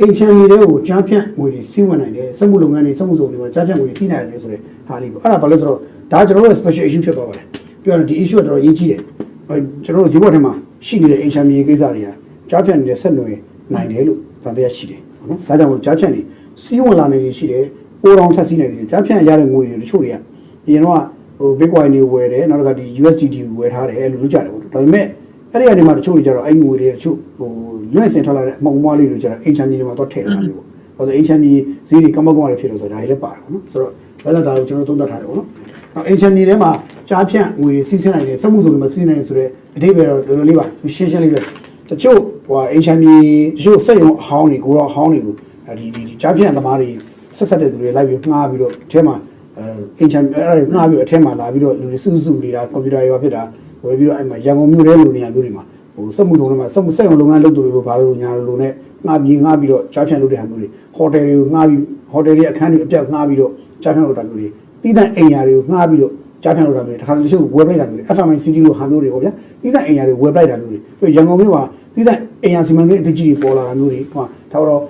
အိမ်ချမ်းနေတဲ့ကိုကြားဖြန့်ငွေတွေစီးဝင်နိုင်တယ်စက်မှုလုပ်ငန်းတွေစက်မှုစုံတွေမှာကြားဖြန့်ငွေတွေစီးနိုင်တယ်ဆိုတဲ့ဟာလေးပေါ့အဲ့ဒါဘာလို့ဆိုတော့ဒါကျွန်တော်တို့ရဲ့ special issue ဖြစ်သွားပါတယ်ပြောရရင်ဒီ issue ကတော်တော်ရေးကြီးတယ်အဲကျွန်တော်တို့ဈေးဘက်ထဲမှာရှိနေတဲ့အိမ်ချမ်းမြေကိစ္စတွေကကြားဖြန့်နေတဲ့ဆက်နွယ်နိုင်တယ်လို့သံတရားရှိတယ်နော်ဒါကြောင့်မို့ကြားဖြန့်နေစီးဝင်လာနေရှိတယ်ပိုးတောင်ဆက်စီးနေတယ်ကြားဖြန့်ရတဲ့ငွေတွေတချို့တွေကဒီရင်တော့ဟို Bitcoin တွေဝယ်တယ်နောက်တစ်ခါဒီ USDT ကိုဝယ်ထားတယ်အဲ့လိုလုပ်ကြတယ်ပေါ့ဒါပေမဲ့ အဲ့ဒီအရာတွေမှာတချို့တွေကျတော့အဲ့ငွေတွေတချို့ဟိုလွင့်စင်ထားလာတဲ့အမုံမွားလေးတွေကျတော့အိမ်ချမ်းမြေတွေမှာတော့ထည့်ထားတယ်ပေါ့ဟိုဆိုအိမ်ချမ်းမြေဈေးတွေကမကောင်းရဖြစ်လို့ဆိုတော့ဒါတွေလည်းပါတယ်ပေါ့နော်ဆိုတော့ဒါကြောင့်ဒါကိုကျွန်တော်သုံးသပ်ထားတယ်ပေါ့နော်နောက်အိမ်ချမ်းမြေထဲမှာကြားဖြန့်ငွေတွေစီးဆင်းနိုင်တယ်စက်မှုစုံတွေမှာစီးနိုင်တယ်ဆိုတော့အတိပ္ပယ်တော့တော်တော်လေးပါရှင်းရှင်းလေးပဲတချို့ဟိုအိမ်ချမ်းမြေတချို့စက်ရုံအဟောင်းတွေကိုတော့အဟောင်းတွေကိုဒီဒီကြားဖြန့်သမားတွေဆက်ဆက်တဲ့သူတွေလိုက်ပြီးငှားပြီးတော့အဲထဲမှာအဲအင်ချန်အဲ့ဒါတွေငှားပြီးအထက်မှာလာပြီးတော့လူတွေစုစုနေတာကွန်ပျူတာတွေပါဖြစ်တာ ဝယ်ပြီးတော့အဲ့မှာရန်ကုန်မြို့ထဲလူနေရာမျိုးတွေမှာဟိုစက်မှုထုံးတွေမှာစက်မှုစက်ရုံလုပ်ငန်းလုပ်သူတွေလိုဘာလို့ညာလိုနဲ့ငှားပြီးငှားပြီးတော့ကြားဖြန့်လုပ်တဲ့ဟာမျိုးတွေဟိုတယ်တွေကိုငှားပြီးဟိုတယ်တွေအခန်းတွေအပြတ်ငှားပြီးတော့ကြားဖြန့်လုပ်တာမျိုးတွေပြီးတဲ့အိမ်ယာတွေကိုငှားပြီးတော့ကြားဖြန့်လုပ်တာမျိုးတွေတခါတလေတချို့ဝယ်ပလိုက်တာမျိုးတွေ FMI City လိုဟာမျိုးတွေပေါ့ဗျာပြီးတဲ့အိမ်ယာတွေဝယ်ပလိုက်တာမျိုးတွေပြီးရန်ကုန်မြို့မှာပြီးတဲ့အိမ်ယာစီမံကိန်းအသစ်ကြီးတွေပေါ်လာတာမျိုးတွေဟိုဒါတော့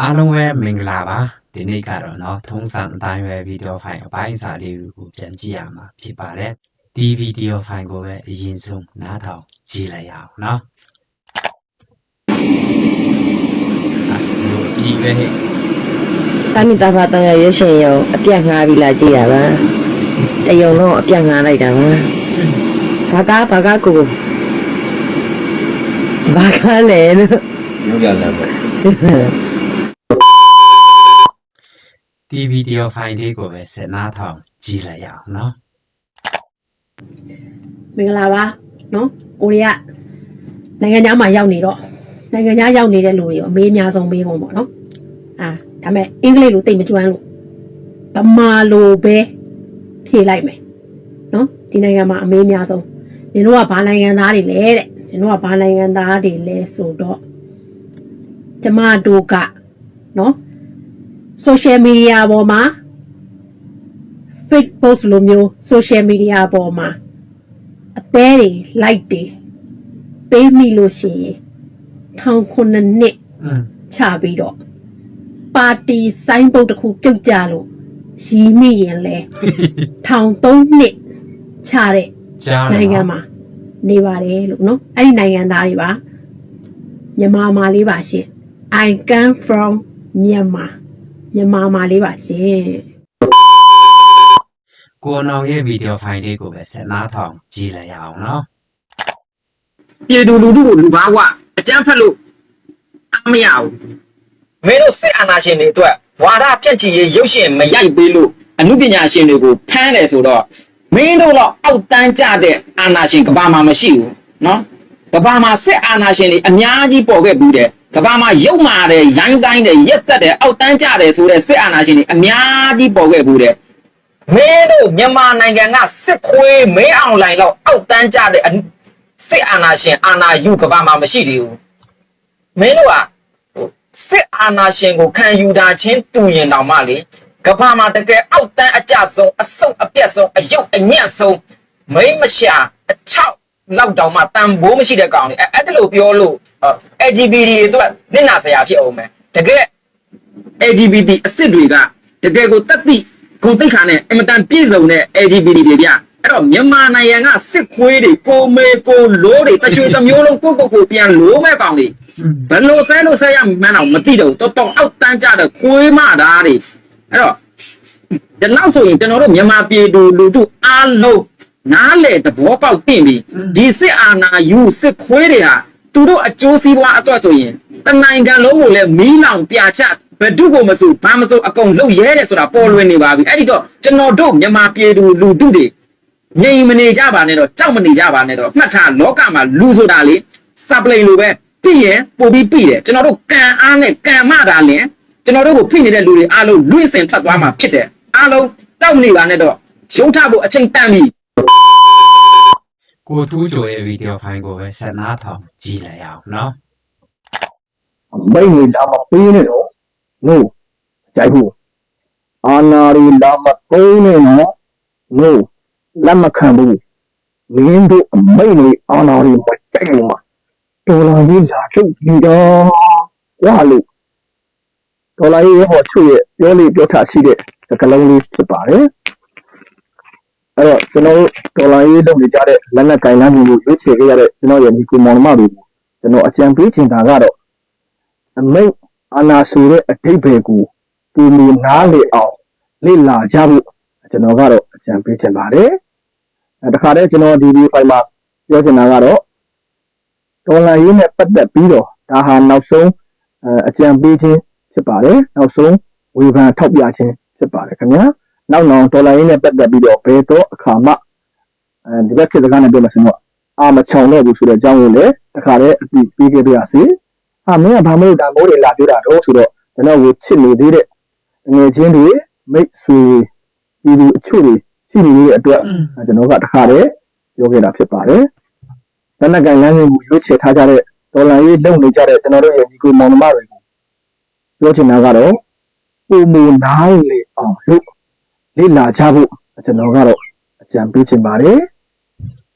အားလုံးပဲမင်္ဂလာပါဒီနေ့ကတော့เนาะထုံးစံအတိုင်းပဲဗီဒီယိုဖိုင်အပိုင်းအစာလေးကိုပြန်ကြည့်ရမှာဖြစ်ပါတယ်ဒီဗီဒီယိုဖိုင်ကိုပဲအရင်ဆုံးနားထောင်ကြည့်လိုက်ရအောင်เนาะအာဒီပဲဟဲ့ တာမီတာဖာတန်ရရွှေရှင်ရုံအပြတ်ငှားပြီးလာကြည့်ရပါတယုံလုံးအပြတ်ငှားလိုက်တာပါဘာကားဘာကားကိုဘာကားလဲလို့ ရုပ်ရလမ်းပဲ ဒီဗီဒီယိုဖိုင်လေးကိုပဲဆက်နားထောင်ကြည့်လိုက်ရအောင်နော်မင်္ဂလာပါနော်ကိုရီးယားနိုင်ငံသားမှာရောက်နေတော့နိုင်ငံသားရောက်နေတဲ့လူတွေကိုအမေးအများဆုံးမေးကုန်ပေါ့နော်အာဒါမဲ့အင်္ဂလိပ်လိုသိမကျွမ်းလို့ဗမာလိုပဲဖြေလိုက်မယ်နော်ဒီနိုင်ငံမှာအမေးအများဆုံးနင်တို့ကဘာနိုင်ငံသားတွေလဲတဲ့နင်တို့ကဘာနိုင်ငံသားတွေလဲဆိုတော့ကျမတို့ကနော် social media ပေါ်မှာ fake post လိုမျိုး social media ပေါ်မှာအသေးတွေ like တွေပေးမိလို့ရှိရင်ထောင်ခုနှစ်နှစ်ချပြီးတော့ပါတီဆိုင်းပုတ်တစ်ခုပြုတ်ကြလို့ရီးမိရင်လဲထောင်သုံးနှစ်ချတဲ့နိုင်ငံမှာနေပါတယ်လို့နော်အဲ့ဒီနိုင်ငံသားတွေပါမြန်မာမာလေးပါရှင် I come from Myanmar မြန်မာမာလေးပါရှင်ကိုအောင်ရဲ့ဗီဒီယိုဖိုင်လေးကိုပဲဆက်နားထောင်ကြည့်လိုက်ရအောင်နော်ပြည်သူလူထုကိုလူပါကွာအကြမ်းဖက်လို့အမရဘူးမင်းတို့စစ်အာဏာရှင်တွေအတွက်ဝါဒပြက်ချီရေးရုပ်ရှင်မရိုက်ပေးလို့အမှုပညာရှင်တွေကိုဖမ်းတယ်ဆိုတော့မင်းတို့တော့အောက်တန်းကြတဲ့အာဏာရှင်ကဘာမှမရှိဘူးနော်ကဘာမှစစ်အာဏာရှင်တွေအများကြီးပေါ်ခဲ့ပြီးတယ် ကဘာမှရုပ်မာတယ်ရိုင်းဆိုင်တယ်ရက်ဆက်တယ်အောက်တန်းကြတယ်ဆိုတဲ့စစ်အာဏာရှင်တွေအများကြီးပေါ်ခဲ့ပြီးတယ်မင်းတို့မြန်မာနိုင်ငံကစစ်ခွေးမင်းအောင်လိုင်တော့အောက်တန်းကြတဲ့အစစ်အာဏာရှင်အာဏာယူကဘာမှမရှိသေးဘူးမင်းတို့ကဟိုစစ်အာဏာရှင်ကိုခံယူတာချင်းတူရင်တောင်မှလေကဘာမှတကယ်အောက်တန်းအကြဆုံးအဆုတ်အပြက်ဆုံးအယုတ်အညံ့ဆုံးမိမ့်မရှာအချောက် လောက်တောင်မှတန်ဘိုးမရှိတဲ့ကောင်လေအဲ့အဲ့ဒါလိုပြောလို့အော် LGBT တွေအတွက်နင့်နာဆရာဖြစ်အောင်မယ်တကယ် LGBT အစ်စ်တွေကတကယ်ကိုတက်တိဂုဏ်သိက္ခာနဲ့အင်မတန်ပြည့်စုံတဲ့ LGBT တွေဗျအဲ့တော့မြန်မာနိုင်ငံကစစ်ခွေးတွေကိုမေကိုလိုးတွေတရွှေတစ်မျိုးလုံးကိုကိုကိုပြန်လိုးမဲ့ကောင်တွေဘယ်လိုဆဲလို့ဆဲရမှန်းတော့မသိတော့ဘူးတော်တော်အောက်တန်းကြတဲ့ခွေးမသားတွေအဲ့တော့ဒီလောက်ဆိုရင်ကျွန်တော်တို့မြန်မာပြည်သူလူထုအားလုံး နားလေသဘောပေါက်တင်ပြီဒီစစ်အာဏာယူစစ်ခွေးတွေဟာသူတို့အကျိုးစီးပွားအတွက်ဆိုရင်တနိုင်ငံလုံးကိုလည်းမီးလောင်ပြချဘယ်သူကိုမဆိုဘာမဆိုအကုန်လှုပ်ရဲတယ်ဆိုတာပေါ်လွင်နေပါပြီအဲ့ဒီတော့ကျွန်တော်တို့မြန်မာပြည်သူလူထုတွေငြိမ်မနေကြပါနဲ့တော့ကြောက်မနေကြပါနဲ့တော့မှတ်ထားလောကမှာလူဆိုတာလေစပလိန်လိုပဲပြည့်ရင်ပို့ပြီးပြည့်တယ်ကျွန်တော်တို့ကံအားနဲ့ကံမတာလင်ကျွန်တော်တို့ကိုဖိနေတဲ့လူတွေအားလုံးလွင့်စင်ထွက်သွားမှာဖြစ်တယ်အားလုံးတောက်နေပါနဲ့တော့ရုံးထဖို့အချိန်တန်ပြီ ကိုထူးကျော်ရဲ့ဗီဒီယိုဖိုင်ကိုပဲဆက်နားထောင်ကြည့်လိုက်အောင်နော်မိတ်ငွေလာမပေးနဲ့တော့ no ကြိုက်ဖို့အာနာရီလာမကုန်းနဲ့နော် no လက်မခံဘူးမင်းတို့အမိတ်ငွေအာနာရီမကြိုက်လို့မတော်လာကြီးလာထုတ်ပြီးတော့ဝါလို့တော်လာကြီးရဲ့ဟောချုပ်ရဲ့ပြောလေပြောထားရှိတဲ့စကလုံးလေးဖြစ်ပါတယ် အဲ့တော့ကျွန်တော်တို့ဒေါ်လာကြီးလုပ်နေကြတဲ့လက်နက်ကင်လမ်းမျိုးကိုရွေးချယ်ခဲ့ရတဲ့ကျွန်တော်ရဲ့ညီကိုမောင်နှမတွေကိုကျွန်တော်အကြံပေးချင်တာကတော့အမိတ်အာနာဆိုတဲ့အထိပ္ပယ်ကိုပုံမူနားလေအောင်လေ့လာကြဖို့ကျွန်တော်ကတော့အကြံပေးချင်ပါတယ်အဲတခါတည်းကျွန်တော်ဒီဒီဖိုင်မှာပြောချင်တာကတော့ဒေါ်လာရေးနဲ့ပတ်သက်ပြီးတော့ဒါဟာနောက်ဆုံးအဲအကြံပေးခြင်းဖြစ်ပါတယ်နောက်ဆုံးဝေဖန်ထောက်ပြခြင်းဖြစ်ပါတယ်ခင်ဗျာ နောက်နောက်ဒေါ်လာရေးနဲ့ပတ်သက်ပြီးတော့ဘယ်တော့အခါမှအဲဒီဘက်ခေတ်ကနဲ့ပြောမှဆိုတော့အာမချောင်တော့ဘူးဆိုတဲ့အကြောင်းကိုလည်းတခါတည်းအပြီးပြီးခဲ့ပြရစီအာမင်းကဘာမို့ဒါမိုးတွေလာပြောတာတော့ဆိုတော့ကျွန်တော်ကိုချစ်နေသေးတဲ့ငွေချင်းတွေမိတ်ဆွေဒီလိုအချို့တွေရှိနေတဲ့အတွက်ကျွန်တော်ကတခါတည်းပြောခဲ့တာဖြစ်ပါတယ်လက်နက်ကိုင်လမ်းစဉ်ကိုရွေးချယ်ထားကြတဲ့ဒေါ်လာရေးလုပ်နေကြတဲ့ကျွန်တော်တို့ရဲ့ဒီကိုမောင်နှမတွေကိုပြောချင်တာကတော့ပုံမူနားလေအောင်လို့ လေ့လာကြဖို့ကျွန်တော်ကတော့အကြံပေးချင်ပါတယ်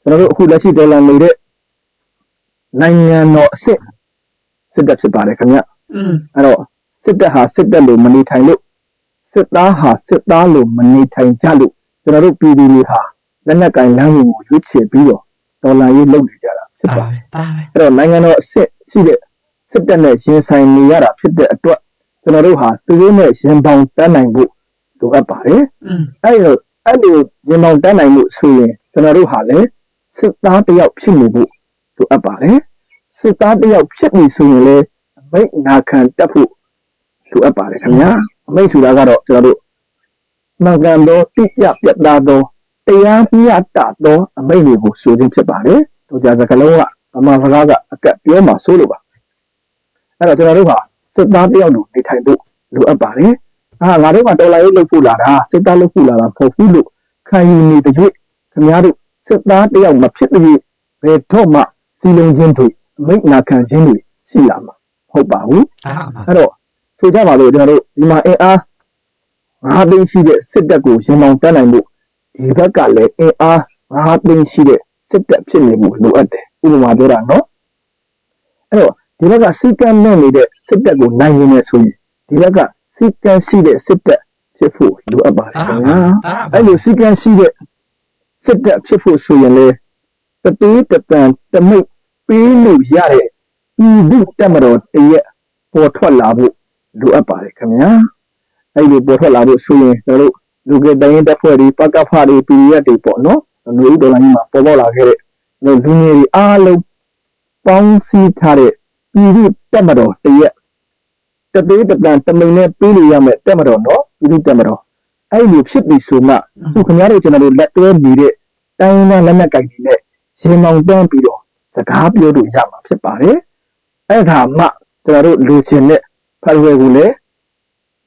ကျွန်တော်တို့အခုလက်ရှိဒေါ်လာနေတဲ့နိုင်ငံတော်အစ်စ်စစ်တပ်ဖြစ်ပါတယ်ခင်ဗျอืมအဲ့တော့စစ်တပ်ဟာစစ်တပ်လို့မနေထိုင်လို့စစ်သားဟာစစ်သားလို့မနေထိုင်ကြလို့ကျွန်တော်တို့ပြည်သူတွေဟာလက်နက်ကင်လမ်းစဉ်ကိုရွေးချယ်ပြီးတော့ဒေါ်လာရေးလုပ်နေကြတာဖြစ်ဒါပါတယ်ပဲဒါပဲအဲ့တော့နိုင်ငံတော်အစ်စ်ရှိတဲ့စစ်တပ်နဲ့ရင်ဆိုင်နေရတာဖြစ်တဲ့အတွက်ကျွန်တော်တို့ဟာသူတို့နဲ့ရင်ပေါင်တန်းနိုင်ဖို့ လိုအပ်ပါတယ်อืมအဲ့တော့အဲ့လိုရင်ပေါင်တန်းနိုင်မှုဆိုရင်ကျွန်တော်တို့ဟာလည်းစစ်သားတစ်ယောက်ဖြစ်နေဖို့လိုအပ်ပါတယ်စစ်သားတစ်ယောက်ဖြစ်ပြီဆိုရင်လည်းအမိတ်နာခံတက်ဖို့လိုအပ်ပါတယ်ခင်ဗျာအမိတ်ဆိုတာကတော့ကျွန်တော်တို့မှန်ကန်သောတိကျပြတ်သားသောတရားမျှတသောအမိတ်တွေကိုဆိုခြင်းဖြစ်ပါတယ်တို့ကြစကလုံးကဗမာစကားကအကက်ပြောမှဆိုလို့ပါအဲ့တော့ကျွန်တော်တို့ဟာစစ်သားတယောက်လိုနေထိုင်ဖို့လိုအပ်ပါတယ် အာငါတို့ကဒေါ်လာရေးလုပ်ဖို့လာတာစစ်သားလုပ်ဖို့လာတာမဟုတ်ဘူးလို့ခံယူနေတဲ့တွေ့ခင်ဗျားတို့စစ်သားတယောက်မဖြစ်တဲ့ဘယ်တော့မှစီလုံးချင်းတွေအမိတ်နာခံခြင်းတွေရှိလာမှာမဟုတ်ပါဘူးဒါမှအဲ့တော့ဆိုကြပါလို့ကျွန်တော်တို့ဒီမှာအင်အားငါးသိန်းရှိတဲ့စစ်တပ်ကိုရင်မောင်တက်နိုင်မှုဒီဘက်ကလည်းအင်အားငါးသိန်းရှိတဲ့စစ်တပ်ဖြစ်နေမှုလိုအပ်တယ်ဥပမာပြောတာနော်အဲ့တော့ဒီဘက်ကစီကံနဲ့နေတဲ့စစ်တပ်ကိုနိုင်နေတယ်ဆိုရင်ဒီဘက်က စီကံရှိတဲ့စစ်တပ်ဖြစ်ဖို့လိုအပ်ပါတယ်ဒါခင်မှဗျာဒါအဲ့လိုစီကံရှိတဲ့စစ်တပ်ဖြစ်ဖို့ဆိုရင်လေတတေးတပံတမိတ်ပေးလို့ရတဲ့ဤသူတက်မတော်တရက်ပေါ်ထွက်လာဖို့လိုအပ်ပါတယ်ခင်ဗျာအဲ့ဒီပေါ်ထွက်လာဖို့ဆိုရင်ကျွန်တော်တို့လူကတိုင်းတက်ဖွဲ့တွေပကဖတွေပီရီယက်တွေပေါ့နော်ຫນွေဥဒေါ်လာကြီးမှာပေါ်ပေါက်လာခဲ့တဲ့လူငယ်တွေအားလုံးပေါင်းစည်းထားတဲ့ဤသူတက်မတော်တရက် တတေးတပံတမိတ်နဲ့ပေးလို့ရမယ်တက်မတော်နော်ဤသူတက်မတော်အဲ့လိုဖြစ်ပြီဆိုမှခုခင်ဗျားတို့ကျွန်တော်တို့လက်တွဲနေတဲ့တိုင်းရင်းသားလက်နက်ကင်တွေနဲ့ရင်မောင်တန်းပြီးတော့စကားပြောလို့ရမှာဖြစ်ပါတယ်အဲ့ဒါမှကျွန်တော်တို့လူချင်းနဲ့ဖတ်ဝဲကိုလည်း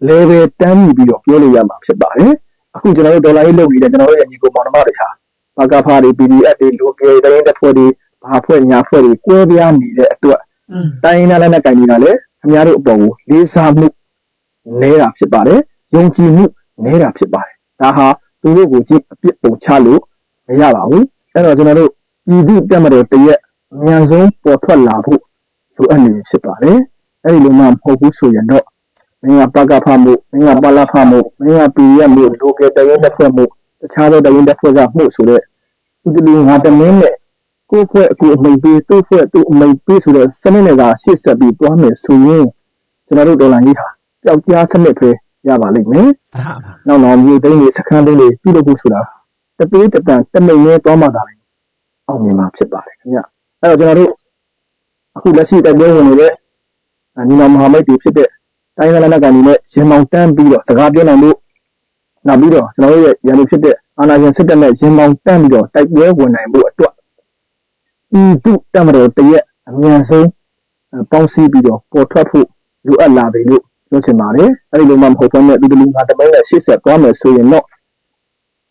level တန်းပြီးတော့ပြောလို့ရမှာဖြစ်ပါတယ်အခုကျွန်တော်တို့ဒေါ်လာရေးလုပ်နေတဲ့ကျွန်တော်တို့ရဲ့ညီကိုမောင်နှမတွေဟာဘာကဖာတွေ PDF တွေလူကယ်တိုင်းတဲ့ဖွဲ့တွေဘာဖွဲ့ညာဖွဲ့တွေကွဲပြားနေတဲ့အတွက်อืมတိုင်းရင်းသားလက်နက်ကင်တွေကလည်း ခင်ဗျားတို့အပေါ်ကိုလေးစားမှုနေတာဖြစ်ပါတယ်ယုံကြည်မှုနေတာဖြစ်ပါတယ်ဒါဟာသူတို့ကိုကြည့်အပြစ်ပုံချလို့မရပါဘူးအဲ့တော့ကျွန်တော်တို့ပြည်သူတက်မတော်တရက်အမြန်ဆုံးပေါ်ထွက်လာဖို့လိုအပ်နေဖြစ်ပါတယ်အဲ့ဒီလိုမှမဟုတ်ဘူးဆိုရင်တော့မင်းကပကဖမှုမင်းကပလာဖမှုမင်းကပြည်ရမှုလိုကတရင်တစ်ဖွဲ့မှုတခြားသောတရင်တစ်ဖွဲ့ကမှုဆိုတဲ့ဒီလူငါတမင်းနဲ့ ကိုယ့်ဖွဲ့အကူအမိန်ပေးသူ့ဖွဲ့သူ့အမိန်ပေးဆိုတဲ့စနစ်နဲ့ကရှေ့ဆက်ပြီးတွားမယ်ဆိုရင်ကျွန်တော်တို့ဒေါ်လာကြီးဟာပျောက်ကြားစနစ်ပဲရပါလိမ့်မယ်ဒါမှနောက်တော့မြေသိန်းတွေစခန်းသိန်းတွေပြုလုပ်ဖို့ဆိုတာတပေးတပံတမိန်နဲ့တောမှသာလေအောင်မြင်မှာဖြစ်ပါတယ်ခင်ဗျအဲ့တော့ကျွန်တော်တို့အခုလက်ရှိတိုက်ပွဲဝင်နေတဲ့ညီမမဟာမိတ်တွေဖြစ်တဲ့တိုင်းဒေသလက်ကနေနဲ့ရင်မောင်တန်းပြီးတော့စကားပြောနိုင်လို့နောက်ပြီးတော့ကျွန်တော်တို့ရဲ့ရန်သူဖြစ်တဲ့အာနာရှင်စစ်တပ်နဲ့ရင်မောင်တန်းပြီးတော့တိုက်ပွဲဝင်နိုင်ဖို့အတွက် ဤသူတမတော်တရက်အမြန်ဆုံးပေါင်းစည်းပြီးတော့ပေါ်ထွက်ဖို့လိုအပ်လာပြီလို့ပြောချင်ပါတယ်အဲ့ဒီလိုမှမဟုတ်ဘဲနဲ့ဒီလိုငါတမင်းနဲ့ရှေ့ဆက်သွားမယ်ဆိုရင်တော့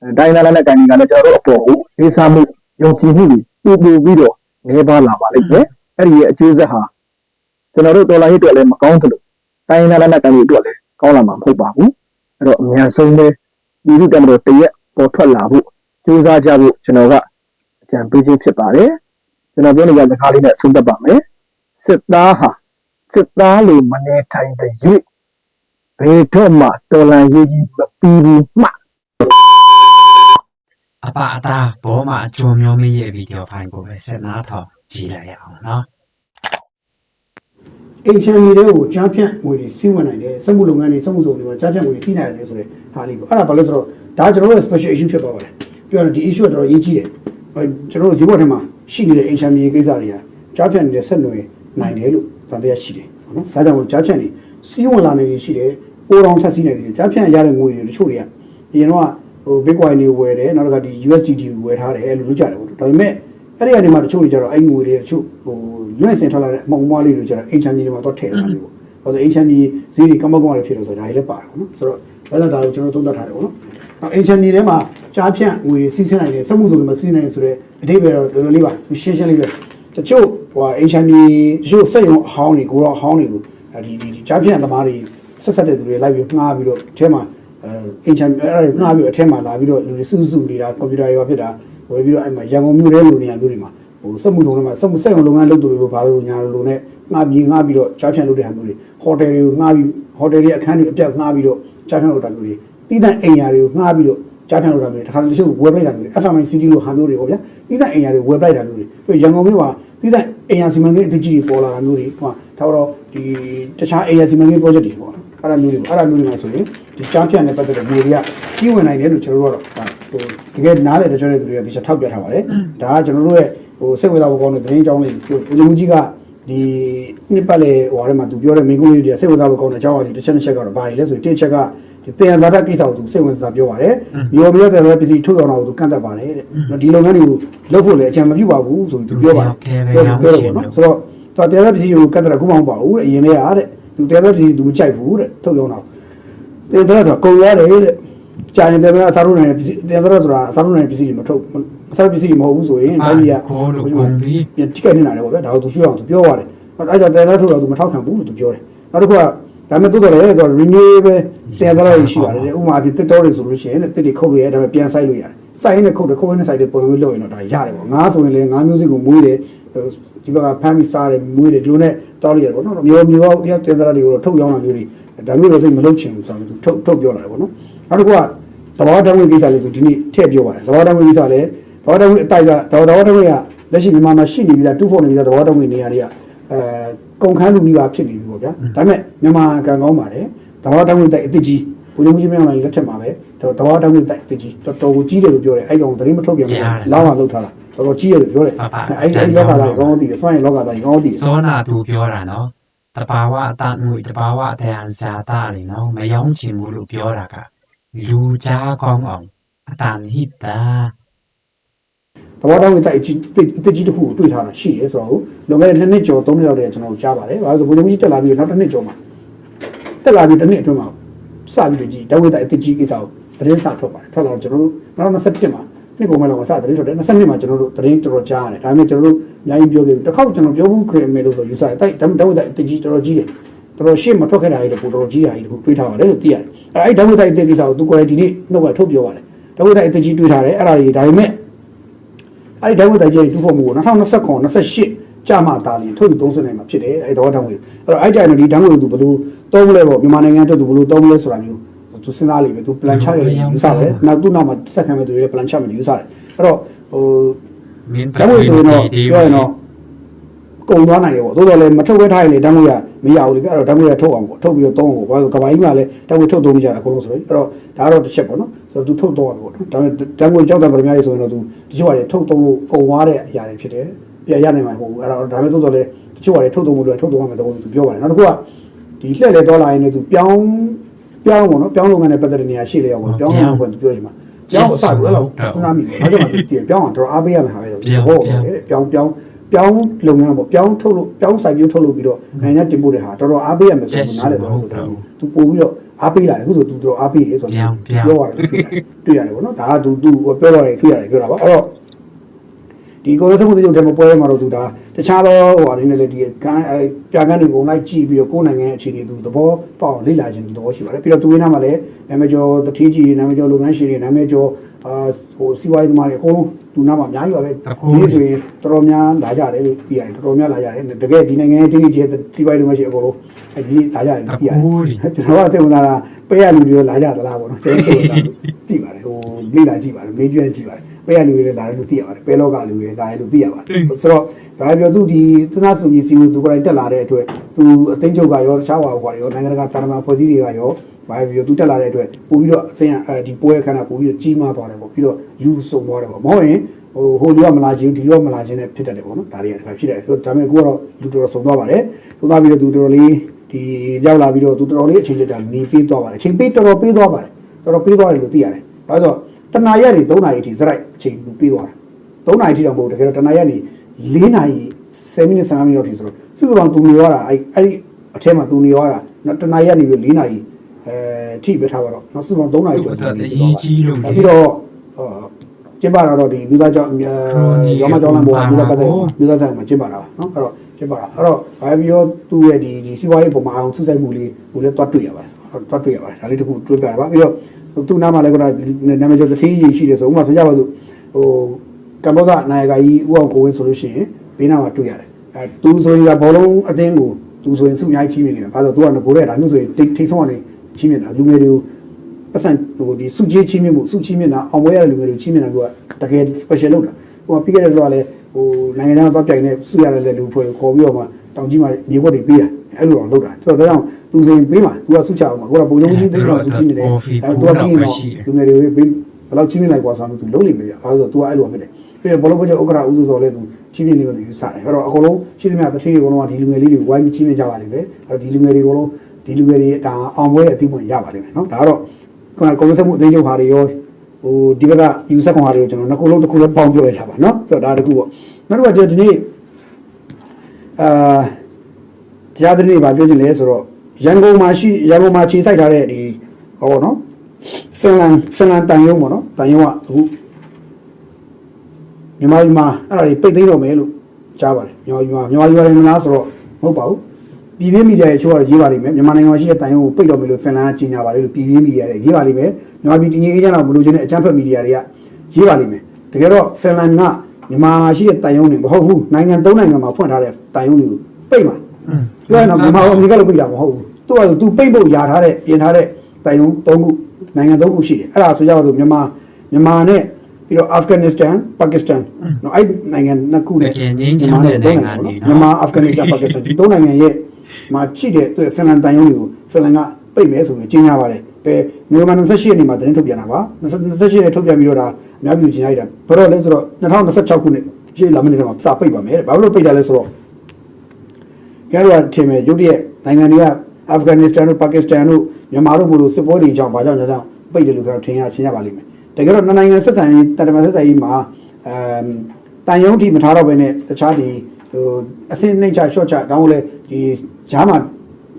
အဲတိုင်းသားနဲ့ကန်ဒီကလည်းကျွန်တော်တို့အပေါ်ကိုလေးစားမှုယုံကြည်မှုတွေပူပူပြီးတော့နေပါလာပါလိမ့်မယ်အဲ့ဒီရဲ့အကျိုးဆက်ဟာကျွန်တော်တို့ဒေါ်လာရေးအတွက်လည်းမကောင်းသလိုတိုင်းသားနဲ့ကန်ဒီအတွက်လည်းကောင်းလာမှာမဟုတ်ပါဘူးအဲ့တော့အများဆုံးပဲဒီလိုတမတော်တရက်ပေါ်ထွက်လာဖို့ကြိုးစားကြဖို့ကျွန်တော်ကအကြံပေးခြင်းဖြစ်ပါတယ် ကျွန်တော်ပြောနေကြစကားလေးနဲ့ဆုံးသက်ပါမယ်စစ်သားဟာစစ်သားလိုမနေထိုင်တဲ့၍ဘယ်တော့မှတော်လန်ရေးကြီးမပြီးဘူးမှအပအသားဘောမှာအကျုံမျိုးမင်းရဲ့ဗီဒီယိုဖိုင်ကိုပဲဆက်နာထောင်ကြည့်လိုက်ရအောင်နော်အိမ်ချမ်းကြီးတွေကိုကြားဖြန့်ငွေတွေစီးဝင်နိုင်တယ်စက်မှုလုပ်ငန်းတွေစက်မှုစုံတွေမှာကြားဖြန့်ငွေတွေစီးနိုင်တယ်ဆိုတဲ့ဟာလေးပေါ့အဲ့ဒါဘာလို့ဆိုတော့ဒါကျွန်တော်တို့ special issue ဖြစ်သွားပါတယ်ပြောရရင်ဒီ issue ကတော်တော်ရေးကြီးတယ်အဲကျွန်တော်တို့ဇီဝတ်ထဲမှာ ရှိနေတဲ့အိမ်ချမ်းကြီးကိစ္စတွေကကြားဖြန့်နေတဲ့ဆက်နွယ်နိုင်တယ်လို့တန်တရားရှိတယ်နော်ဒါကြောင့်ကြားဖြန့်နေစီးဝင်လာနေရှိတယ်ပိုးတော်ဆက်စီးနေတယ်ကြားဖြန့်ရတဲ့ငွေတွေတချို့တွေကဒီရင်တော့ဟို Bitcoin တွေဝယ်တယ်နောက်တစ်ခါဒီ USDT ကိုဝယ်ထားတယ်အဲ့လိုလုပ်ကြတယ်ပေါ့ဒါပေမဲ့အဲ့ဒီအနေမှာတချို့တွေကျတော့အဲ့ငွေတွေတချို့ဟိုလွင့်စင်ထွက်လာတဲ့အမောင်မွားလေးတွေကျတော့အိမ်ချမ်းကြီးတွေမှာတော့ထည့်ထားတယ်ပေါ့ဟိုအိမ်ချမ်းကြီးဈေးတွေကမကောင်းတယ်ဖြစ်လို့ဆိုတော့ဒါတွေလည်းပါတယ်ပေါ့နော်ဆိုတော့အဲ့ဒါဒါကိုကျွန်တော်သုံးသပ်ထားတယ်ပေါ့နော်နောက်အိမ်ချမ်းကြီးထဲမှာ ကြားဖြန့်ငွေတွေစီးဆင်းနိုင်တယ်စက်မှုစုံတွေမှာစီးနိုင်တယ်ဆိုတော့အတိတ်ပဲတော့တော်တော်လေးပါရှင်းရှင်းလေးပဲတချို့ဟိုအိမ်ချမ်းကြီးတချို့စက်ရုံအဟောင်းတွေကိုတော့အဟောင်းတွေကိုဒီဒီကြားဖြန့်သမားတွေဆက်ဆက်တဲ့သူတွေလိုက်ပြီးငှားပြီးတော့အဲထဲမှာအဲအင်ချန်အဲ့ဒါတွေငှားပြီးအထဲမှာလာပြီးတော့လူတွေစုစုနေတာကွန်ပျူတာတွေပါဖြစ်တာဝယ်ပြီးတော့အဲ့မှာရန်ကုန်မြို့ထဲလူနေရာမျိုးတွေမှာဟိုစက်မှုထုံးတွေမှာစက်မှုစက်ရုံလုပ်ငန်းလုပ်သူတွေလို့ဘာလို့ညာလို့နဲ့ငှားပြီးငှားပြီးတော့ကြားဖြန့်လုပ်တဲ့ဟာမျိုးတွေဟိုတယ်တွေကိုငှားပြီးဟိုတယ်တွေအခန်းတွေအပြတ်ငှားပြီးတော့ကြားဖြန့်လုပ်တာမျိုးတွေပြီးတဲ့အိမ်ယာတွေကိုငှားပြီးတော့ ကြားဖြန့်လုပ်တာမျိုးတွေတခါတလေတချို့ဝယ်ပလိုက်တာမျိုးတွေ FMI City လို့ဟာမျိုးတွေပေါ့ဗျာပြီးတဲ့အိမ်ယာတွေဝယ်ပလိုက်တာမျိုးတွေပြီးရန်ကုန်မြို့မှာပြီးတဲ့အိမ်ယာစီမံကိန်းအသစ်ကြီးတွေပေါ်လာတာမျိုးတွေဟိုဒါတော့ဒီတခြားအိမ်ယာစီမံကိန်း project တွေပေါ့နော်အဲ့ဒါမျိုးတွေပေါ့အဲ့ဒါမျိုးတွေမှာဆိုရင်ဒီကြားဖြန့်နဲ့ပတ်သက်တဲ့မျိုးတွေကကြီးဝင်နိုင်တယ်လို့ကျွန်တော်တို့ကတော့ဟိုတကယ်နားလေတချို့တဲ့သူတွေကဒီချက်ထောက်ပြထားပါတယ်ဒါကကျွန်တော်တို့ရဲ့ဟိုစိတ်ဝင်စားဖို့ကောင်းတဲ့သတင်းအကြောင်းလေးကိုဦးဇမှုကြီးကဒီနှစ်ပတ်လေဟိုဟာထဲမှာသူပြောတဲ့မိန်းကလေးတွေကစိတ်ဝင်စားဖို့ကောင်းတဲ့အကြောင်းအရာတွေတစ်ချက်တစ်ချက်ကတော့ဘာလဲဆိုရင်တစ်ချက်ကဒီ တင်ဇာတ်ကိစ္စကိုသူစိတ်ဝင်စားပြောပါတယ်မျိုးမျိုးတဲ့ပစ္စည်းထုတ်အောင်တော့သူကန့်သက်ပါတယ်တဲ့ဒီလုပ်ငန်းတွေကိုလုပ်ဖို့လည်းအကြံမပြုပါဘူးဆိုပြီးသူပြောပါတယ်ပြောပြောတော့နော်ဆိုတော့သူတင်ဇာတ်ပစ္စည်းတွေကိုကန့်သက်တာခုမှမဟုတ်ပါဘူးတဲ့အရင်တည်းကတဲ့သူတင်ဇာတ်ပစ္စည်းသူမကြိုက်ဘူးတဲ့ထုတ်အောင်တော့တင်ဇာတ်ဆိုတာကုန်ရတယ်တဲ့ကြာရင်တင်ဇာတ်အစားလို့နိုင်တဲ့ပစ္စည်းတင်ဇာတ်ဆိုတာအစားလို့နိုင်တဲ့ပစ္စည်းတွေမထုတ်အစားပစ္စည်းတွေမဟုတ်ဘူးဆိုရင်တိုင်းပြည်ကခေါ်လို့ကုန်ပြီပြန်ထိခိုက်နေတာလေပေါ့ဗျာဒါကိုသူရွှေ့အောင်သူပြောပါတယ်အဲဒါကြောင့်တဲသားထုတ်တော့သူမထောက်ခံဘူးလို့သူပြောတယ်နောက်တစ်ခုက ဒါမဲ့တိုးတော်လေတော့ renewable တဲသားတွေရှိပါတယ်ဥပမာအဖြစ်တစ်တော်တွေဆိုလို့ရှိရင်တစ်တွေခုတ်လို့ရတယ်ဒါပေမဲ့ပြန်ဆိုင်လို့ရတယ်စိုက်ရင်လည်းခုတ်တယ်ခုတ်ရင်လည်းစိုက်တယ်ပုံစံမျိုးလုပ်ရင်တော့ဒါရတယ်ပေါ့ငါးဆိုရင်လည်းငါးမျိုးစိတ်ကိုမွေးတယ်ဒီဘက်ကဖမ်းပြီးစားတယ်မွေးတယ်ဒီလိုနဲ့တောက်လိုက်ရတယ်ပေါ့နော်မျိုးမျိုးတရားတဲသားတွေကိုတော့ထုတ်ရောင်းတာမျိုးတွေဒါမျိုးတော့သိမလုပ်ချင်ဘူးဆိုတော့သူထုတ်ထုတ်ပြောလာတယ်ပေါ့နော်နောက်တစ်ခုကသဘောတမ်းဝင်ကိစ္စလေးဆိုဒီနေ့ထည့်ပြောပါတယ်သဘောတမ်းဝင်ကိစ္စလည်းသဘောတမ်းဝင်အတိုက်ကသဘောသဘောတမ်းဝင်ကလက်ရှိမြန်မာမှာရှိနေပြီးသားတူဖို့နေပြီးသားသဘောတောင်းဝင်နေရာတွေကအဲ ကုန်ခန်းလူကြီးပါဖြစ်နေပြီပေါ့ဗျာဒါပေမဲ့မြန်မာကံကောင်းပါတယ်သဘောတောင်းဝင်တိုက်အစ်စ်ကြီးဘုရားမှုကြီးမြန်မာလက်ထက်မှာပဲသဘောတောင်းဝင်တိုက်အစ်စ်ကြီးတော်တော်ကိုကြီးတယ်လို့ပြောတယ်အဲ့ကောင်သတင်းမထုတ်ပြန်ဘူးလောက်အောင်လုပ်ထားတာတော်တော်ကြီးတယ်လို့ပြောတယ်အဲ့အဲ့လောကသားတွေကောင်းကောင်းသိတယ်စွန့်ရင်လောကသားတွေကောင်းကောင်းသိတယ်စောနာသူပြောတာနော်တဘာဝအတငွေတဘာဝအတန်ဇာတာတွေနော်မယောင်းချင်ဘူးလို့ပြောတာကလူကြားကောင်းအောင်အတန်ဟိတာ သဘောတောင်းဝင်တိုက်အစ်စ်အစ်စ်ကြီးတစ်ခုကိုတွေ့ထားတာရှိရဲဆိုတော့လွန်ခဲ့တဲ့နှစ်နှစ်ကျော်သုံးနှစ်လောက်တည်းကျွန်တော်တို့ကြားပါတယ်ဘာလို့ဆိုဘုရားမှုကြီးတက်လာပြီးနောက်တစ်နှစ်ကျော်မှာတက်လာပြီးတစ်နှစ်အတွင်းမှာစပြီးတော့ဒီတောင်းဝင်တိုက်အစ်စ်ကြီးကိစ္စကိုသတင်းစာထွက်ပါတယ်ထွက်လာတော့ကျွန်တော်တို့နောက်27မှာနှစ်ကုန်မဲ့လောက်စသတင်းထွက်တယ်22မှာကျွန်တော်တို့သတင်းတော်တော်ကြားရတယ်ဒါပေမဲ့ကျွန်တော်တို့အများကြီးပြောသေးဘူးတစ်ခေါက်ကျွန်တော်ပြောဘူးခင်မယ်လို့ဆိုယူဆတယ်တိုက်တောင်းဝင်တိုက်အစ်စ်ကြီးတော်တော်ကြီးတယ်တော်တော်ရှေ့မထွက်ခဲ့တာတွေတော့တော်တော်ကြီးတာကြီးတခုတွေးထားပါတယ်လို့သိရတယ်အဲအဲ့တောင်းဝင်တိုက်အစ်စ်ကိစ္စကိုသူကိုယ်တိုင်ဒီနေ့နှုတ်ကထုတ်ပြောပါတယ်တောင်းဝင်တိုက်အစ်စ်ကြီးတွေးထားတယ်အဲ့ဒါတွေဒါပေမဲ့ အဲ့ဒီဓာတ်ငွေတိုင်ကျတူဖို့မှုကို2029 28ကြာမှတာလီထုတ်ပြီးသုံးစွဲနိုင်မှာဖြစ်တယ်အဲ့ဒီတော့ဓာတ်ငွေအဲ့တော့အဲ့ကြိုင်တော့ဒီဓာတ်ငွေကိုသူဘယ်လိုသုံးမလဲပေါ့မြန်မာနိုင်ငံအတွက်သူဘယ်လိုသုံးမလဲဆိုတာမျိုးသူစဉ်းစားလိမ့်မယ်သူ plan ချရတယ်ယူဆတယ်နောက်သူ့နောက်မှာစက်ခံမဲ့သူတွေ plan ချမယ်ယူဆတယ်အဲ့တော့ဟိုမင်းဓာတ်ငွေဆိုရင်တော့ပြောရင်တော့ ကုန်သွားနိုင်တယ်ပေါ့သို့တော်လည်းမထုတ်ခွဲထားရင်လေဓာတ်ငွေကမရဘူးလေပြအဲ့တော့ဓာတ်ငွေကထုတ်အောင်ပေါ့ထုတ်ပြီးတော့သုံးအောင်ပေါ့ဘာလို့ကဘာကြီးမှလည်းဓာတ်ငွေထုတ်သုံးကြတာအကုန်လုံးဆိုတော့အဲ့တော့ဒါကတော့တစ်ချက်ပေါ့နော်ဆိုတော့သူထုတ်သုံးရမှာပေါ့နော်ဒါပေမဲ့ဓာတ်ငွေကြောက်တဲ့ပရမကြီးဆိုရင်တော့သူတချို့ဟာတွေထုတ်သုံးလို့ကုန်သွားတဲ့အရာတွေဖြစ်တယ်ပြရနိုင်မှာမဟုတ်ဘူးအဲ့တော့ဒါပေမဲ့သို့တော်လည်းတချို့ဟာတွေထုတ်သုံးဖို့အတွက်ထုတ်သုံးရမယ်တော့သူပြောပါတယ်နောက်တစ်ခုကဒီလှည့်လေဒေါ်လာရင်းနဲ့သူပြောင်းပြောင်းပေါ့နော်ပြောင်းလုပ်ငန်းနဲ့ပတ်သက်တဲ့နေရာရှိလေအောင်ပေါ့ပြောင်းလုပ်ငန်းကိုသူပြောနေမှာပြောင်းအစကူအဲ့လိုစဉ်းစားမိတယ်ဘာကြောင့်လဲသူတည်ပြောင်းအောင်တော့အားပေးရမှာဟာပဲဆိုဟုတ်တယ်ပြောင်းပြောင်း ပြောင်းလုပ်ငန်းပေါ့ပြောင်းထုတ်လို့ပြောင်းစိုက်ပြိုးထုတ်လို့ပြီးတော့နိုင်ငံတင်ပို့တဲ့ဟာတော်တော်အားပေးရမယ်ဆိုတော့နားလည်တော့ဆိုတော့သူပို့ပြီးတော့အားပေးလာတယ်အခုဆိုသူတော်အားပေးတယ်ဆိုတော့ပြောရတယ်တွေ့ရတယ်ပေါ့နော်ဒါကသူသူပြောတော့တွေ့ရတယ်ပြောတာပါအဲ့တော့ ဒီကိုယ်စမှုတချို့တဲမပွဲမှာတော့သူဒါတခြားသောဟိုဟာတွေနဲ့လည်းဒီကန်အဲပြကန်တွေကိုလိုက်ကြည့်ပြီးတော့ကိုယ်နိုင်ငံအခြေအနေသူသဘောပေါက်လေ့လာခြင်းသဘောရှိပါတယ်ပြီးတော့သူရင်းနာမှာလည်းနာမည်ကျော်တတိကြီးနာမည်ကျော်လုပ်ငန်းရှင်တွေနာမည်ကျော်အာဟိုစီးပွားရေးသမားတွေအကုန်လုံးသူနာမှာအများကြီးပါပဲဒီဆိုရင်တော်တော်များလာကြတယ်လို့သိရတယ်တော်တော်များလာကြတယ်တကယ်ဒီနိုင်ငံရဲ့တိတိကျကျစီးပွားရေးလုပ်ငန်းရှင်အကုန်လုံးအဲဒီလာကြတယ်လို့သိရတယ်ကျွန်တော်ကစိတ်ဝင်စားတာပေးရလူတွေလာကြသလားပေါ့နော်ကျွန်တော်စိတ်ဝင်စားလို့ကြည့်ပါတယ်ဟိုလေ့လာကြည့်ပါတယ်မေးကြည့်ကြည့်ပါတယ် ပေးရလူတွေလာတယ်လို့သိရပါတယ်ပဲလောကလူတွေလာတယ်လို့သိရပါတယ်ဆိုတော့ဒါပြောသူဒီသနာစုကြီးစီကိုသူကိုယ်တိုင်တက်လာတဲ့အတွက်သူအသိချုပ်ကရောတခြားဟာဟွာရောနိုင်ငံတကာတာမန်ဖွဲ့စည်းတွေကရောဘာပြောသူတက်လာတဲ့အတွက်ပို့ပြီးတော့အသိအဲဒီပွဲခန္ဓာပို့ပြီးတော့ကြီးမားသွားတယ်ပေါ့ပြီးတော့ယူဆုံသွားတယ်ပေါ့မဟုတ်ရင်ဟိုဟိုလူကမလာခြင်းဒီလူကမလာခြင်းနဲ့ဖြစ်တတ်တယ်ပေါ့နော်ဒါတွေကတခါဖြစ်တယ်ဒါပေမဲ့ကိုကတော့လူတော်တော်ဆုံသွားပါတယ်ဆုံသွားပြီးတော့သူတော်တော်လေးဒီရောက်လာပြီးတော့သူတော်တော်လေးအချိန်ကြာနေပြီးသွားပါတယ်အချိန်ပေးတော်တော်ပေးသွားပါတယ်တော်တော်ပေးသွားတယ်လို့သိရတယ်ဘာလို့တ နာရက်နေ3နာရီအထိစရိုက်အချိန်သူပေးသွားတာ3နာရီအထိတော့မဟုတ်တကယ်တော့တနာရက်နေ4နာရီ7မိနစ်5မိနစ်တော့ထိဆိုတော့စုစုပေါင်းသူနေရတာအဲ့အဲ့အထက်မှာသူနေရတာတနာရက်နေပြီး4နာရီအဲထိပဲထားပါတော့နောက်စုစုပေါင်း3နာရီကျော်သူ့အတွက်အရေးကြီးလို့ပြီးတော့ဟောကျင်းပတာတော့ဒီလူသားကြောင့်ရောမကြောင့်လမ်းပေါ်လူသားကတဲ့လူသားဆိုင်မှာကျင်းပတာပါနော်အဲ့တော့ကျင်းပတာအဲ့တော့ဘာပြီးတော့သူ့ရဲ့ဒီဒီစီးပွားရေးပုံမှန်အောင်စုစိုက်မှုလေးကိုလည်းတွတ်တွေ့ရပါတယ်တွတ်တွေ့ရပါတယ်ဒါလေးတခုတွေ့ပြတာပါပြီးတော့ သူ့နားမှာလည်းကနာမည်ကျော်တတိကြီးရှိတယ်ဆိုဥပမာဆိုကြပါစို့ဟိုကမ္ဘောဇနိုင်ကကြီးဦးအောင်ကိုဝင်းဆိုလို့ရှိရင်ဘေးနားမှာတွေ့ရတယ်အဲသူဆိုရင်ကဘောလုံးအသင်းကိုသူဆိုရင်စုများကြီးချီးမြှင့်နေတယ်ဘာလို့သူကငကိုတဲ့ဒါမျိုးဆိုရင်ထိတ်ဆုံးကနေချီးမြှင့်တာလူငယ်တွေကိုပတ်စံဟိုဒီစုကြီးချင်းမြင့်မှုစုချင်းမြင့်တာအောင်ပွဲရတဲ့လူငယ်တွေချင်းမြင့်တာကတကယ် special လုပ်တာဟိုပြီးခဲ့တဲ့တော့လည်းဟိုနိုင်ငံသားတော့ပြိုင်နေစုရတဲ့လူဖွဲ့ခေါ်ပြီးတော့မှတောင်ကြီးမှာမြေခွက်တွေပေးတာ အဲ့လိုတော့လုပ်တာဆိုတော့ဒါကြောင့်သူဆိုရင်ပေးမှာသူကစုချအောင်မှာကိုကပုံရုံးကြီးသိတော့စုချင်းနေတယ်ဒါသူကပြီးတော့လူငယ်တွေပေးဘယ်လောက်ချင်းမြင့်လိုက်กว่าဆိုတော့သူလုံးလိမ့်မယ်ပြအဲဆိုတော့သူကအဲ့လိုဖြစ်တယ်ပြီးတော့ဘလော့ဘချက်ဥက္ကရာဦးဆိုဆိုလဲသူချင်းမြင့်နေလို့ယူဆတယ်အဲ့တော့အကုန်လုံးရှိသမျှတစ်ထည့်အကုန်လုံးကဒီလူငယ်လေးတွေကိုဝိုင်းပြီးချင်းမြင့်ကြပါလိမ့်မယ်အဲ့တော့ဒီလူငယ်တွေအကုန်လုံးဒီလူငယ်တွေဒါအောင်ပွဲအသိပွင့်ရပါလိမ့်မယ်နော်ဒါကတော့ ခုနကကုန်စက်မှုအသိချုပ်ဟာတွေရောဟိုဒီဘက်ကယူဆက်ကောင်ဟာတွေရောကျွန်တော်နှစ်ခုလုံးတစ်ခုလုံးပေါင်းပြောလိုက်တာပါเนาะဆိုတော့ဒါတစ်ခုပေါ့နောက်တစ်ခါကျဒီနေ့အာ တရားသဖြင့်ဗာပြောချင်လဲဆိုတော့ရန်ကုန်မှာရှိရန်ကုန်မှာခြေစိုက်ထားတဲ့ဒီဟောနော်ဖင်လန်ဖင်လန်တန်ယုံပေါ့နော်တန်ယုံကအခုမြန်မာပြည်မှာအဲ့ဒါတွေပိတ်သိမ်းတော့မယ်လို့ကြားပါတယ်မြန်မာပြည်မှာမြန်မာပြည်မှာလည်းမလားဆိုတော့မဟုတ်ပါဘူးပြည်ပြင်းမီဒီယာရဲ့ချိုးရရေးပါလိမ့်မယ်မြန်မာနိုင်ငံမှာရှိတဲ့တိုင်ရုံးကိုပိတ်တော့မယ်လို့ဖင်လန်ကကြီးညာပါတယ်လို့ပြည်ပြင်းမီဒီယာရဲ့ရေးပါလိမ့်မယ်မြန်မာပြည်တည်ငြိမ်အေးချမ်းတော့မလို့ခြင်းတဲ့အကြမ်းဖက်မီဒီယာတွေကရေးပါလိမ့်မယ်တကယ်တော့ဖင်လန်ကမြန်မာမှာရှိတဲ့တိုင်ရုံးတွေမဟုတ်ဘူးနိုင်ငံသုံးနိုင်ငံမှာဖွင့်ထားတဲ့တိုင်ရုံးတွေကိုပိတ်မှာ ပြောရင်တော့မြန်မာအမေရိကလို့ပိတ်တာမဟုတ်ဘူးသူကသူပိတ်ဖို့ယာထားတဲ့ပြင်ထားတဲ့တိုင်ရုံးသုံးခုနိုင်ငံသုံးခုရှိတယ်အဲ့ဒါဆိုကြတော့မြန်မာမြန်မာနဲ့ပြီးတော့အာဖဂန်နစ္စတန်ပါကစ္စတန်နော်အဲ့နိုင်ငံနှစ်ခုနဲ့မြန်မာအာဖဂန်နစ္စတန်ပါကစ္စတန်ဒီသုံးနိုင်ငံရဲ့မှာချိတဲ့သူဖင်လန်တန်ယုံတွေကိုဖင်လန်ကပိတ်မယ်ဆိုရင်ကြီးညာပါတယ်ပဲနိုဝင်ဘာ28ရက်နေ့မှာသတင်းထုတ်ပြန်တာပါ28ရက်ထုတ်ပြန်ပြီးတော့ဒါအများပြည်ကြီးညာလိုက်တာဘယ်တော့လဲဆိုတော့2026ခုနှစ်ပြည့်လာမနေ့ကမှာစပိတ်ပါမယ်ဘာလို့ပိတ်တာလဲဆိုတော့ ကျတော့ထင်မယ်ရုတ်တရက်နိုင်ငံတွေကအာဖဂန်နစ္စတန်တို့ပါကစ္စတန်တို့မြန်မာတို့ဘလို့စစ်ပွဲတွေကြောင့်ဘာကြောင့်ကြောင့်ပိတ်တယ်လို့ကျွန်တော်ထင်ရရှင်းရပါလိမ့်မယ်တကယ်တော့နိုင်ငံဆက်ဆံရေးတန်တမာဆက်ဆံရေးမှာအမ်တန်ယုံတီမထားတော့ဘဲနဲ့တခြားဒီဟိုအစင်းနှိမ့်ချရှော့ချတောင်းလဲဒီဂျားမှာ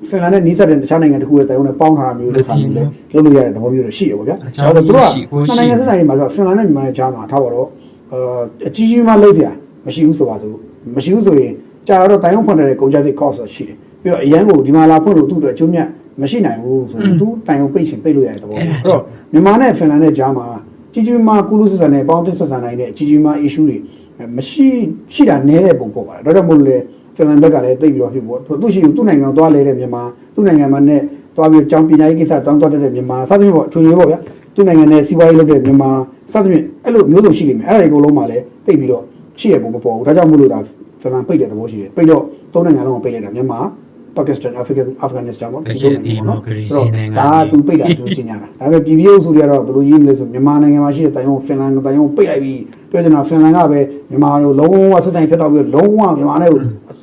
ဖင်လန်နဲ့နီးစပ်တဲ့တခြားနိုင်ငံတခုရဲ့တိုင်ုံနဲ့ပေါင်းထားတာမျိုးတစ်ခါမျိုးလဲလုပ်လို့ရတဲ့သဘောမျိုးတွေရှိရပါဗျာ။ဒါဆိုသူကနိုင်ငံဆက်ဆံရေးမှာဆိုဖင်လန်နဲ့မြန်မာနဲ့ဂျားမှာထားပါတော့အကြီးကြီးမှလုပ်စရာမရှိဘူးဆိုပါစို့မရှိဘူးဆိုရင် ကြာတော့တန်ယုံဖွင့်တဲ့ကုန်ကျစရိတ် cost ရှိတယ်ပြီးတော့အရန်ကိုဒီမှာလာဖွင့်လို့သူ့အတွက်အကျိုးမြတ်မရှိနိုင်ဘူးဆိုရင်သူတန်ယုံပိတ်ချင်ပိတ်လို့ရတဲ့သဘောအဲ့တော့မြန်မာနဲ့ဖင်လန်နဲ့ဂျားမှာကြီးကြီးမားကုလူဆက်ဆံနဲ့ပေါင်းတက်ဆက်ဆံနိုင်တဲ့ကြီးကြီးမား issue တွေမရှိရှိတာနည်းတဲ့ပုံပေါ့ပါဒါကြောင့်မို့လို့လေဖင်လန်ဘက်ကလည်းတိတ်ပြီးတော့ဖြစ်ပေါ့သူရှိသူ့နိုင်ငံသွားလဲတဲ့မြန်မာသူ့နိုင်ငံမှာနဲ့သွားပြီးကြောင်းပညာရေးကိစ္စတောင်းတတဲ့မြန်မာစသဖြင့်ပေါ့ထွေထွေပေါ့ဗျာသူ့နိုင်ငံနဲ့စီးပွားရေးလုပ်တဲ့မြန်မာစသဖြင့်အဲ့လိုမျိုးစုံရှိလိမ့်မယ်အဲ့ဒါတွေအကုန်လုံးမှာလည်းတိတ်ပြီးတော့ ရှိရပုံမပေါ်ဘူးဒါကြောင့်မို့လို့ဒါဖင်လန်ပိတ်တဲ့သဘောရှိတယ်ပိတ်တော့သုံးနိုင်ငံလုံးကိုပိတ်လိုက်တာမြန်မာပါကစ္စတန်အာဖရိကန်အာဖဂန်နစ္စတန်ပေါ့ဒီလိုနိုင်ငံပေါ့နော်ဒါသူပိတ်တာသူကျင်ညာတာဒါပေမဲ့ပြည်ပြည်စုတွေကတော့ဘယ်လိုရေးမလဲဆိုမြန်မာနိုင်ငံမှာရှိတဲ့တိုင်ဝမ်ဖင်လန်တိုင်ဝမ်ပိတ်လိုက်ပြီးပြောချင်တာဖင်လန်ကပဲမြန်မာတို့လုံးဝဆက်ဆံဖြစ်တော့ပြီးလုံးဝမြန်မာနဲ့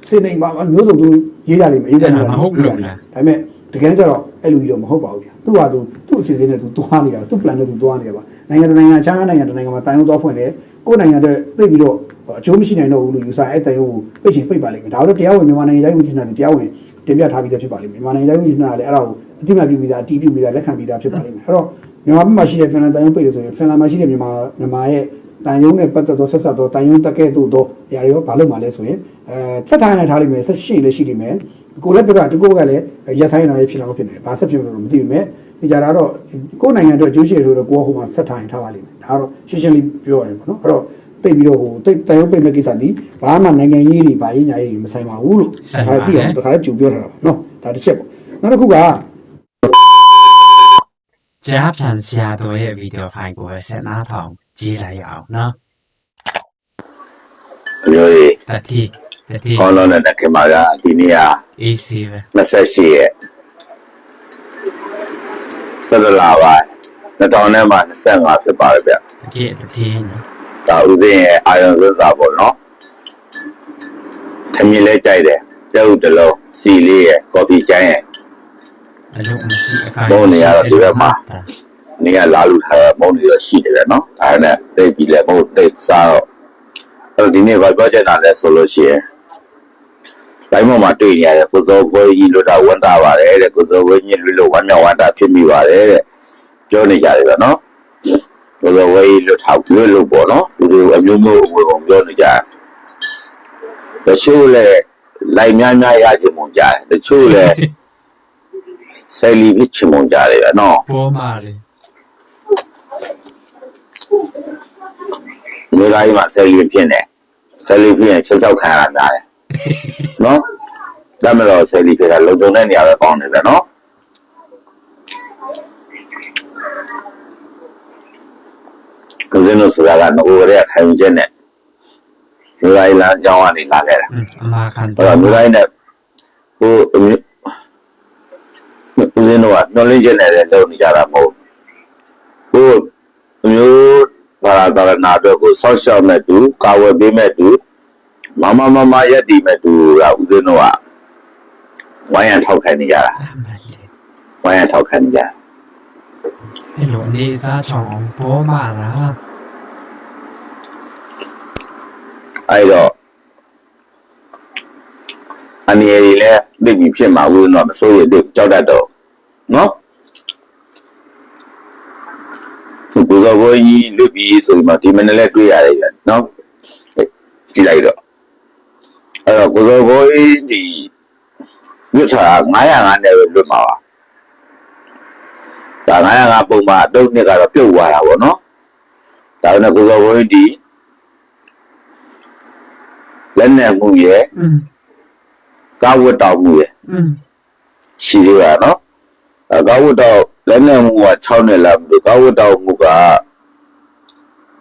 စိနေပါမျိုးစုံသူရေးကြလိမ့်မယ်ရေးတယ်ဒါပေမဲ့တကယ်ကြတော့အဲ့လိုကြီးတော့မဟုတ်ပါဘူးဗျာသူ့ဟာသူသူ့အစီအစဉ်နဲ့သူသွားနေတာသူ့ plan နဲ့သူသွားနေတာပါနိုင်ငံတနိုင်ငံခြားနိုင်ငံတနိုင်ငံမှာတိုင်ဝမ်သွားဖွင့်တယ်ကိုယ်နိုင်ငံတဲ့သိပြီးတော့ အကျိုးမရှိနိုင်တော့ဘူးလို့ယူဆအဲ့တိုင်ဝမ်ကိုပိတ်ချင်ပိတ်ပါလိမ့်မယ်ဒါတော့တရားဝင်မြန်မာနိုင်ငံရေးဝန်ကြီးဌာနဆိုတရားဝင်တင်ပြထားပြီးသားဖြစ်ပါလိမ့်မယ်မြန်မာနိုင်ငံရေးဝန်ကြီးဌာနကလည်းအဲ့ဒါကိုအတိအမှတ်ပြုပြီးသားအတီးပြုပြီးသားလက်ခံပြီးသားဖြစ်ပါလိမ့်မယ်အဲ့တော့မြန်မာဘက်မှာရှိတဲ့ဖင်လန်တိုင်ဝမ်ပိတ်လို့ဆိုရင်ဖင်လန်မှာရှိတဲ့မြန်မာမြန်မာရဲ့တန်ယုံနဲ့ပတ်သက်သောဆက်ဆက်သောတန်ယုံတက်ခဲ့သို့သောຢာတွေရောဘာလို့မှလဲဆိုရင်အဲဆက်ထားနေထားလိမ့်မယ်ဆက်ရှိလည်းရှိလိမ့်မယ်ကိုလည်းဘက်ကတကိုကလည်းရက်ဆိုင်နေတာလည်းဖြစ်လာလို့ဖြစ်နေတယ်ဘာဆက်ဖြစ်လို့မသိဘူးမဲ့ဒီကြတာတော့ကိုယ်နိုင်ငံအတွက်အကျိုးရှိတယ်ဆိုတော့ကိုကဟိုမှာဆက်ထားရင်ထားပါလိမ့်မယ်ဒါကတော့ရှင်းရှင်းလေးပြောရရင်ပေါ့နော်အဲ့တော့ တိတ်ပြီးတော့ဟိုတိတ်တန်ရုံးပိတ်မဲ့ကိစ္စဒီဘာမှနိုင်ငံရေးတွေဘာရေးညာရေးတွေမဆိုင်ပါဘူးလို့ဒါတိအောင်တခါလည်းကြုံပြောထားတာပါနော်ဒါတစ်ချက်ပေါ့နောက်တစ်ခုကကြားပြန်ဆရာတော်ရဲ့ဗီဒီယိုဖိုင်ကိုပဲဆက်နားထောင်ကြည့်လိုက်ရအောင်နော်အမျိုးကြီးတတိတတိခေါင်းလုံးနဲ့တက်ခင်ပါကဒီနေ့က AC ပဲ28ရက်ဆက်လာပါ2000နဲ့မှ25ဖြစ်ပါတယ်ဗျတကယ်တတိနော် ဒါဥစဉ်ရဲ့အာရုံစွစာပေါ့နော်ထမင်းလေးကြိုက်တယ်ကျုပ်တလုံးစီလေးရဲ့ကော်ဖီချိုင်းရဲ့အလုပ်မရှိအကိုင်းဘုံနေရတော့ဒီဘက်မှာနေကလာလူထားတဲ့မုန်းတွေတော့ရှိတယ်ဗျနော်ဒါနဲ့တိတ်ပြီးလဲမဟုတ်တိတ်စားတော့အဲ့တော့ဒီနေ့ဘာပြောချင်တာလဲဆိုလို့ရှိရင်တိုင်းပေါ်မှာတွေ့နေရတယ်ကိုစောဘွေးကြီးလွတ်တာဝန်တာပါတယ်တဲ့ကိုစောဘွေးကြီးလွတ်လို့ဝမ်းမြောက်ဝမ်းတာဖြစ်မိပါတယ်တဲ့ပြောနေကြတယ်ဗျနော် ကိုစောဘွေးကြီးလွတ်ထားလွတ်လို့ပေါ့နော်လူတွေအမျိုးမျိုးဝေပုံပြောနေကြတယ်တချို့လဲလိုက်များများရချင်ပုံကြတယ်တချို့လဲဆယ်လီဖြစ်ချင်ပုံကြတယ်ဗျနော်ပေါ်မာလေမျိုးသားကြီးမှာဆယ်လီဖြစ်နေဆယ်လီဖြစ်ရင်ချုပ်ချောက်ခံရတာများတယ်နော်ဒါမှမဟုတ်ဆယ်လီဖြစ်တာလုံခြုံတဲ့နေရာပဲကောင်းတယ်ဗျနော် ကိုယ်စင်းတို့ဆိုတာကငိုကြတဲ့ခိုင်ချက်နဲ့မျိုးသားကြီးလမ်းကြောင်းကနေလာခဲ့တာอืมအမာခံအဲ့တော့မျိုးသားကြီးနဲ့ဟိုအမျိုးကိုယ်စင်းတို့ကနှောလင်းချက်နဲ့လည်းလုပ်နေကြတာမဟုတ်ဘူးဟိုအမျိုးဘာသာသာနာအတွက်ကိုဆောက်ရှောက်မဲ့သူကာဝယ်ပေးမဲ့သူမမမမရက်တည်မဲ့သူကဦးစင်းတို့ကဝိုင်းရန်ထောက်ခံနေကြတာအမလေးဝိုင်းရန်ထောက်ခံနေကြတာ အဲ့လိုအနေစားချောင်းအောင်ပေါ်မာလားအဲ့တော့အနေရည်လည်းသိပြီဖြစ်မှာဦးစင်းတို့ကမစိုးရတဲ့ကြောက်တတ်တော့နော်ကိုယ်တော်ဘုန်းကြီးလွတ်ပြီးဆိုပြီးမှဒီမနေ့လဲတွေ့ရတယ်ဗျနော်ကြည့်လိုက်တော့အဲ့တော့ကိုယ်တော်ဘုန်းကြီးဒီလွတ်ချာ905နဲ့ပဲလွတ်မှာပါ ဒါ905ပုံမှာအတုံးနှစ်ကတော့ပြုတ်သွားတာပေါ့နော်ဒါနဲ့ကိုယ်တော်ဘုန်းကြီးဒီလက်နဲ့မှုရဲ့ကာဝတ်တော်မှုရဲ့ရှိသေးတာနော်အကာဝတ်တော်လက်နဲ့မှုက6နှစ်လားမသိဘူးကာဝတ်တော်မှုက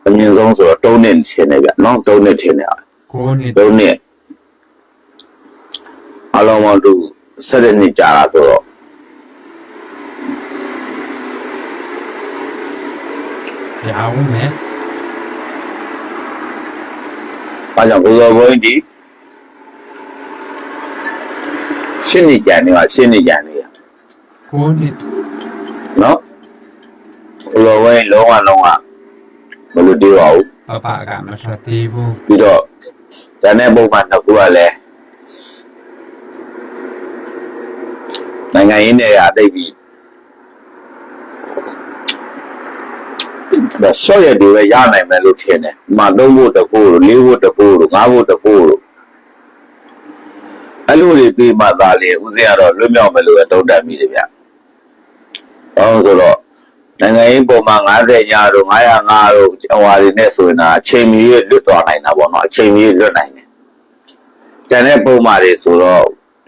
အမြင့်ဆုံးဆိုတော့3နှစ်ထင်တယ်ဗျနော်3နှစ်ထင်တယ်9နှစ်3နှစ်အလုံးမတို့7နှစ်ကြာတာဆိုတော့ ကြောင်းမယ်ဘာကြောင့်ကိုယ်တော်ဘုန်းကြီးဒီရှင်းနေကြနေပါရှင်းနေကြနေရကိုနေနော်ကိုယ်တော်ဘုန်းကြီးလုံးဝလုံးဝမလို့တေးပါဘူးပပကမထွက်သေးဘူးပြီးတော့ဒါနဲ့ပုံမှန်တစ်ခုကလည်းနိုင်ငံရေးနဲ့အတိတ်ပြီး ဒါဆော့ရတွေပဲရနိုင်မယ်လို့ထင်တယ်။မှာသုံးဖို့တစ်ခုလို့လေးဖို့တစ်ခုလို့ငါးဖို့တစ်ခုလို့အဲ့လိုတွေပြီးမှသာလေဦးစင်းကတော့လွတ်မြောက်မယ်လို့ပဲတုံ့တက်မိတယ်ဗျ။ဘာလို့ဆိုတော့နိုင်ငံရေးပုံမှန်90ညတို့905တို့ဟိုဟာတွေနဲ့ဆိုရင်တော့အချိန်မီလွတ်သွားနိုင်တာပေါ့နော်အချိန်မီလွတ်နိုင်တယ်။ကျန်တဲ့ပုံမှန်တွေဆိုတော့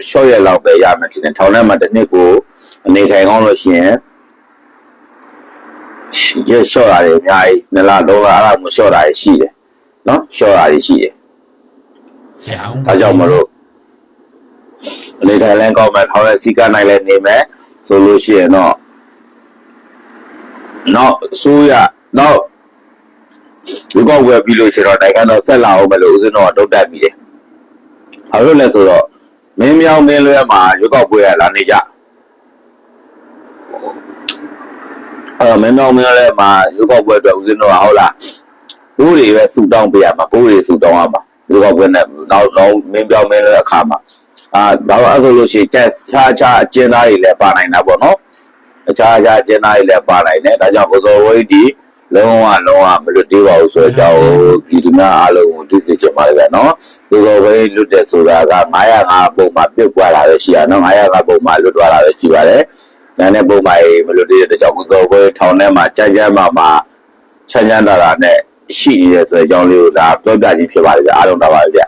ရှော့ရလောက်ပဲရမယ်ထင်တယ်။ထောင်ထဲမှာတစ်နှစ်ကိုအနေထိုင်ကောင်းလို့ရှိရင် ရရှော့ရတယ်အများကြီးနှစ်လသုံးလအဲ့ဒါမှရှော့တာရှိတယ်။နော်ရှော့တာရှိတယ်ကြောင်း။ဒါကြောင့်မလို့အနေထိုင်လဲကောင်းမယ်ထောင်ရဲ့စီကနိုင်လဲနေမယ်ဆိုလို့ရှိရင်တော့နောက်ဆိုရနောက်ဒီကောက်ဝယ်ပြီးလို့ရှိရင်တော့နိုင်ငံတော်ဆက်လာအောင်မလို့ဦးဇင်းတော်ကတုတ်တက်ပြီးတယ်။ဘာလို့လဲဆိုတော့မင်းမြောင်မင်းလွဲမှာရွေးကောက်ပွဲရလာနေကြ။ အဲ့တော့မင်းမြောင်မင်းလွဲမှာရွေးကောက်ပွဲအတွက်ဦးဇင်းတော်ကဟုတ်လားဘိုးတွေပဲဆူတောင်းပေးရမှာဘိုးတွေဆူတောင်းရမှာရွေးကောက်ပွဲနဲ့နောက်နောက်မင်းမြောင်မင်းလွဲအခါမှာအာဒါတော့အဲ့ဆိုလို့ရှိရင်ချက်ခြားခြားအကျဉ်းသားတွေလည်းပါနိုင်တာပေါ့နော်အခြားအခြားကျင်းသားတွေလည်းပါနိုင်တယ်ဒါကြောင့်ကိုစောဝိတ်ဒီလုံးဝလုံးဝမလွတ်သေးပါဘူးဆိုတော့ကြောင့်ဒီဒီနာအားလုံးကိုသိသိချင်ပါတယ်ဗျာနော်ဒီလိုပဲလွတ်တဲ့ဆိုတာက905ပုံမှာပြုတ်သွားတာပဲရှိရနော်905ပုံမှာလွတ်သွားတာပဲရှိပါတယ် နာနဲ့ပုံမှာမလွတ်သေးတဲ့ကြောင့်ကိုတော့ဘယ်ထောင်ထဲမှာကြမ်းကြမ်းမှမှာချမ်းချမ်းသာသာနဲ့ရှိနေတယ်ဆိုတဲ့အကြောင်းလေးကိုဒါပြောပြခြင်းဖြစ်ပါတယ်ဗျာအားလုံးတော့ပါဗျာ